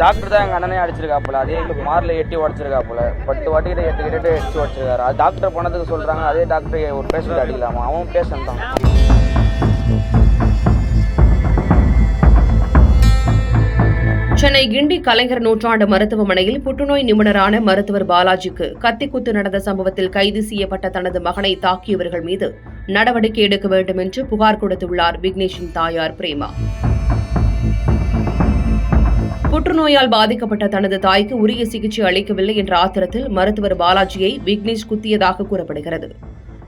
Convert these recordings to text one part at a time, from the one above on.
Doctor தான் எங்கள் அண்ணனே அடிச்சிருக்காப்புல அதே எங்களுக்கு மாரில் எட்டி உடச்சிருக்காப்புல பத்து வாட்டிக்கிட்ட எட்டு கிட்ட அடிச்சு உடச்சிருக்காரு. அது டாக்டர் போனதுக்கு சொல்கிறாங்க அதே டாக்டர் ஒரு பேஷண்ட் அடிக்கலாமா? அவன் பேஷண்ட் தான். சென்னை கிண்டி கலைஞர் நூற்றாண்டு மருத்துவமனையில் புற்றுநோய் நிபுணரான மருத்துவர் பாலாஜிக்கு கத்திக்குத்து நடந்த சம்பவத்தில் கைது செய்யப்பட்ட தனது மகனை தாக்கியவர்கள் மீது நடவடிக்கை எடுக்க வேண்டும் என்று புகார் கொடுத்துள்ளார் விக்னேஷின் தாயார் பிரேமா. புற்றுநோயால் பாதிக்கப்பட்ட தனது தாய்க்கு உரிய சிகிச்சை அளிக்கவில்லை என்ற ஆத்திரத்தில் மருத்துவர் பாலாஜியை விக்னேஷ் குத்தியதாக கூறப்படுகிறது.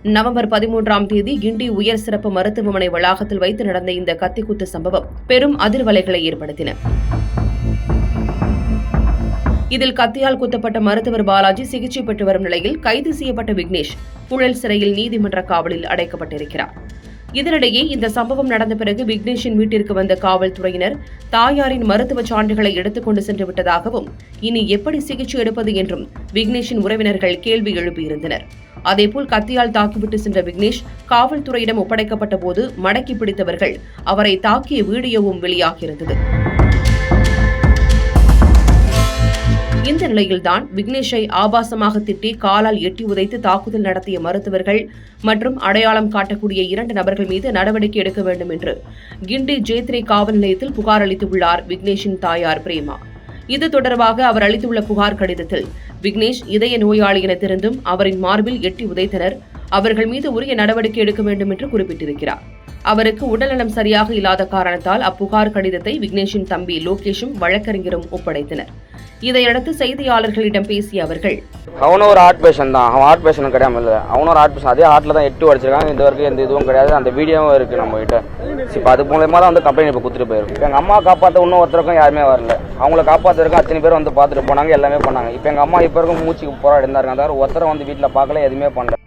நவம்பர் பதிமூன்றாம் தேதி கிண்டி உயர் சிறப்பு மருத்துவமனை வளாகத்தில் வைத்து நடந்த இந்த கத்திக்குத்து சம்பவம் பெரும் அதிர்வலைகளை ஏற்படுத்தின. இதில் கத்தியால் குத்தப்பட்ட மருத்துவர் பாலாஜி சிகிச்சை பெற்று வரும் நிலையில் கைது செய்யப்பட்ட விக்னேஷ் புழல் சிறையில் நீதிமன்ற காவலில் அடைக்கப்பட்டிருக்கிறார். இதனிடையே இந்த சம்பவம் நடந்த பிறகு விக்னேஷின் வீட்டிற்கு வந்த காவல்துறையினர் தாயாரின் மருத்துவ சான்றுகளை எடுத்துக்கொண்டு சென்று விட்டதாகவும் இனி எப்படி சிகிச்சை எடுப்பது என்றும் விக்னேஷின் உறவினர்கள் கேள்வி எழுப்பியிருந்தனர். அதேபோல் கத்தியால் தாக்கிவிட்டு சென்ற விக்னேஷ் காவல்துறையிடம் ஒப்படைக்கப்பட்ட போது மடக்கி பிடித்தவர்கள் அவரை தாக்கிய வீடியோவும் வெளியாகியிருந்தது. இந்த நிலையில்தான் விக்னேஷை ஆபாசமாக திட்டி காலால் எட்டி உதைத்து தாக்குதல் நடத்திய மருத்துவர்கள் மற்றும் அடையாளம் காட்டக்கூடிய இரண்டு நபர்கள் மீது நடவடிக்கை எடுக்க வேண்டும் என்று கிண்டி ஜேத்ரே காவல் நிலையத்தில் புகார் அளித்துள்ளார் விக்னேஷின் தாயார் பிரேமா. இது தொடர்பாக அவர் அளித்துள்ள புகார் கடிதத்தில் விக்னேஷ் இதய நோயாளி என தெரிந்தும் அவரின் மார்பில் எட்டி உதைத்தனர். அவர்கள் மீது உரிய நடவடிக்கை எடுக்க வேண்டும் என்று குறிப்பிட்டிருக்கிறார். அவருக்கு உடல்நலம் சரியாக இல்லாத காரணத்தால் அப்புகார் கடிதத்தை விக்னேஷின் தம்பி லோகேஷும் வழக்கறிஞரும் ஒப்படைத்தனர். இதையடுத்து செய்தியாளர்களிடம் பேசிய அவர்கள் அவனும் ஒரு ஹார்ட் பேஷன் தான். அவன் ஹார்ட் பேஷன் கிடையாம இல்லை. அவனும் ஒரு ஹார்ட் பேஷன் அதே ஹார்ட்டில் தான் எட்டு அடிச்சிருக்காங்க இந்த வரைக்கும் எந்த இதுவும் கிடையாது. அந்த வீடியோவும் இருக்குது நம்ம கிட்ட இப்போ அது மூலயமா தான் வந்து கம்ப்ளைண்ட் இப்போ கொடுத்துட்டு போயிருக்கு. எங்கள் அம்மா காப்பாற்ற இன்னும் ஒருத்தருக்கும் யாருமே வரல. அவங்கள காப்பாற்றுறதுக்கு அத்தனை பேர் வந்து பார்த்துட்டு போனாங்க. எல்லாமே பண்ணாங்க. இப்போ எங்கள் அம்மா இப்போ இருக்கும் மூச்சுக்கு போராடி இருந்தாருங்க தவிர ஒருத்தரை வந்து வீட்டில் பார்க்கல எதுவுமே பண்ணல.